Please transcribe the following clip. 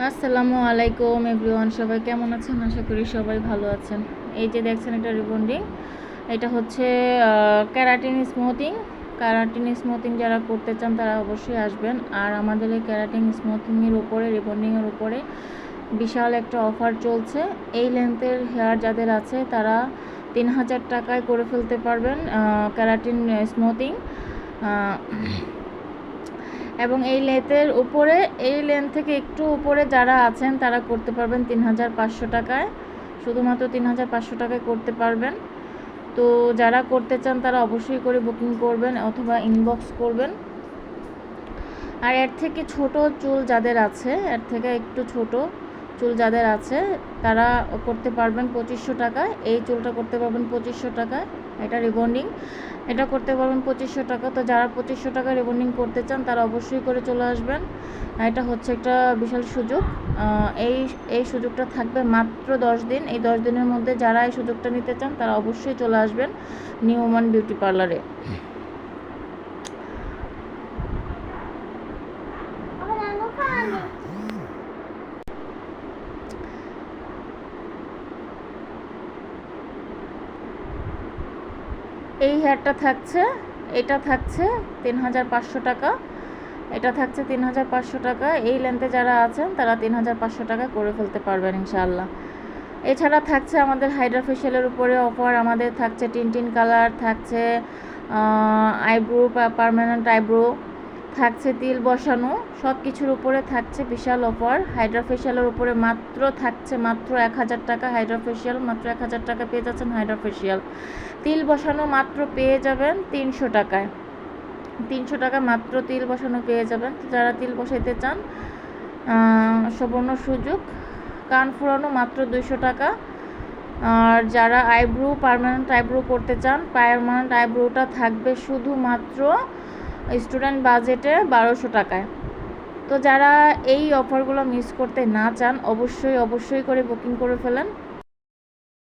আসসালামু আলাইকুম এভরিওয়ান, সবাই কেমন আছেন? আশা করি সবাই ভালো আছেন। এই যে দেখছেন এটা রিবন্ডিং, এটা হচ্ছে ক্যারাটিন স্মুথিং। ক্যারাটিন স্মুথিং যারা করতে চান তারা অবশ্যই আসবেন। আর আমাদের এই ক্যারাটিন স্মুথিংয়ের উপরে, রিবন্ডিংয়ের উপরে বিশাল একটা অফার চলছে। এই লেন্থের হেয়ার যাদের আছে তারা তিন হাজার টাকায় করে ফেলতে পারবেন ক্যারাটিন স্মুথিং। এবং এই লেতের উপরে, এই লেন থেকে একটু উপরে যারা আছেন, তারা করতে পারবেন তিন হাজার পাঁচশো টাকায়। শুধুমাত্র তিন হাজার পাঁচশো টাকায় করতে পারবেন। তো যারা করতে চান, তারা অবশ্যই করে বুকিং করবেন অথবা ইনবক্স করবেন। আর এর থেকে ছোট চুল যাদের আছে, এর থেকে একটু ছোট। চুল যাদের আছে, তারা করতে পারবেন পঁচিশশো টাকায়। এই চুলটা করতে পারবেন পঁচিশশো টাকায়। এটা রিবন্ডিং। এটা করতে পারবেন পঁচিশশো টাকা। তো যারা পঁচিশশো টাকা রিবন্ডিং করতে চান, তারা অবশ্যই করে চলে আসবেন। এটা হচ্ছে একটা বিশাল সুযোগ। এই এই সুযোগটা থাকবে মাত্র দশ দিন। এই দশ দিনের মধ্যে যারা এই সুযোগটা নিতে চান, তারা অবশ্যই চলে আসবেন নিউ ওমান বিউটি পার্লারে। এই হেয়ারটা থাকছে, এটা থাকছে তিন হাজার পাঁচশো টাকা, এটা থাকছে তিন হাজার পাঁচশো টাকা। এই লেন্থে যারা আছেন, তারা তিন হাজার পাঁচশো টাকা করে ফেলতে পারবেন ইনশাআল্লাহ। এছাড়া থাকছে আমাদের হাইড্রা ফেশিয়ালের উপরে অফার আমাদের থাকছে টিন টিন কালার থাকছে আইব্রো পারমানেন্ট আইব্রো থাকছে তিল বসানো সব কিছুর উপরে থাকছে বিশাল অফার হাইড্রা ফেশিয়ালের উপরে মাত্র থাকছে মাত্র এক হাজার টাকা হাইড্রা ফেশিয়াল মাত্র এক হাজার টাকা পেয়ে যাচ্ছেন হাইড্রা ফেশিয়াল তিল বসানো মাত্র পেয়ে যাবেন তিনশো টাকায়। তিনশো টাকা মাত্র তিল বসানো পেয়ে যাবেন। যারা তিল বসাইতে চান সুবর্ণ সুযোগ। কান ফুরানো মাত্র দুইশো টাকা। আর যারা আইব্রো পারমানেন্ট আইব্রো করতে চান পারমানেন্ট আইব্রোটা থাকবে শুধুমাত্র স্টুডেন্ট বাজেটে বারোশো টাকায়। তো যারা এই অফারগুলো মিস করতে না চান, অবশ্যই অবশ্যই করে বুকিং করে ফেলেন।